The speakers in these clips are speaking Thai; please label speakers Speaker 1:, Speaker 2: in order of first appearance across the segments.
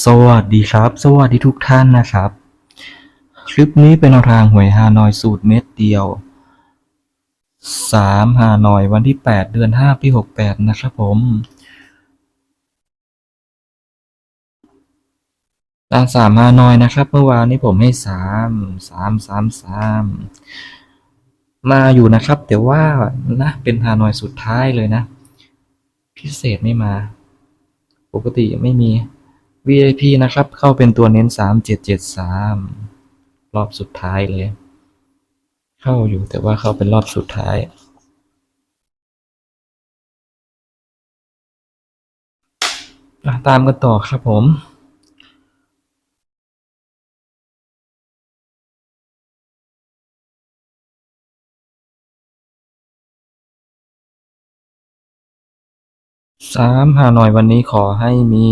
Speaker 1: สวัสดีครับ สวัสดีทุกท่านนะครับ คลิปนี้เป็นแนวทางหวยฮานอยสูตรเม็ดเดียวสามฮานอยวันที่แปดเดือนห้าปีหกแปดนะครับผม ตามสามฮานอยนะครับ เมื่อวานนี้ผมให้สามสามสามสามมาอยู่นะครับ แต่ว่านะเป็นฮานอยสุดท้ายเลยนะ พิเศษไม่มา ปกติไม่มี VIP นะครับ เข้าเป็นตัวเน้นสามเจ็ดเจ็ดสามรอบสุดท้ายเลย เข้าอยู่แต่ว่าเข้าเป็นรอบสุดท้ายตามกันต่อครับผมสามฮาหน่อยวันนี้ขอให้มี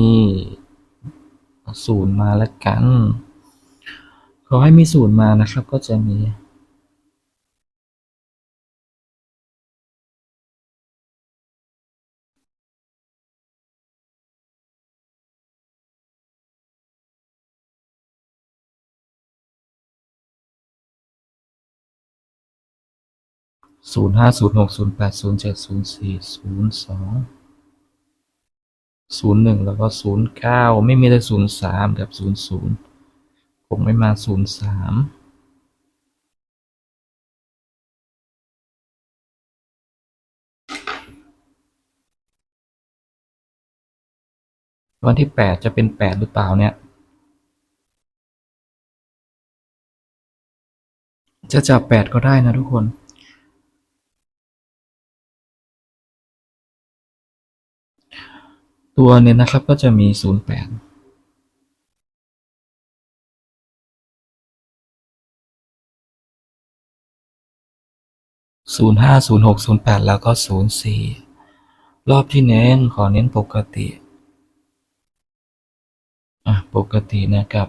Speaker 1: ศูนย์มาแล้วกัน ขอให้มีศูนย์มานะครับก็จะมีศูนย์ห้าศูนย์หกศูนย์แปดศูนย์เจ็ดศูนย์สี่ศูนย์สอง ศูนย์หนึ่งแล้วก็ศูนย์เก้าไม่มีแต่ศูนย์สามกับศูนย์ศูนย์คงไม่มาศูนย์สามวันที่แปดจะเป็นแปดหรือเปล่าเนี่ย จะจับแปดก็ได้นะทุกคน ตัวเนี้นะครับก็จะมีศูนย์แปดศูนย์ห้าศูนย์หกศูนย์แปดแล้วก็ศูนย์สี่รอบที่เน้นขอเน้นปกติอะปกตินะครับ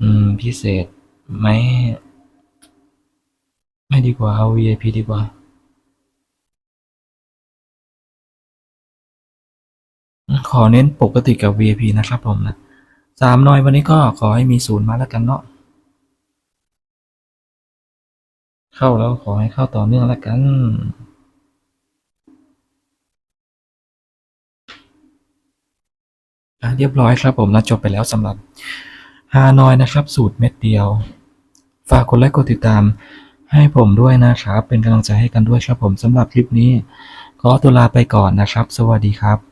Speaker 1: อืม พิเศษไหมไม่ดีกว่าเอา VIP ดีกว่า ขอเน้นปกติกับ VIP นะครับผมนะสามน้อยวันนี้ก็ขอให้มีศูนย์มาแล้วกันเนาะเข้าแล้วขอให้เข้าต่อเนื่องแล้วกันอะเรียบร้อยครับผมนะจบไปแล้วสำหรับฮานอยนะครับ สูตรเม็ดเดียว ฝากกดไลค์กดติดตาม ให้ผมด้วยนะครับ เป็นกำลังใจให้กันด้วยครับผมสำหรับคลิปนี้ ขอตัวลาไปก่อนนะครับ สวัสดีครับ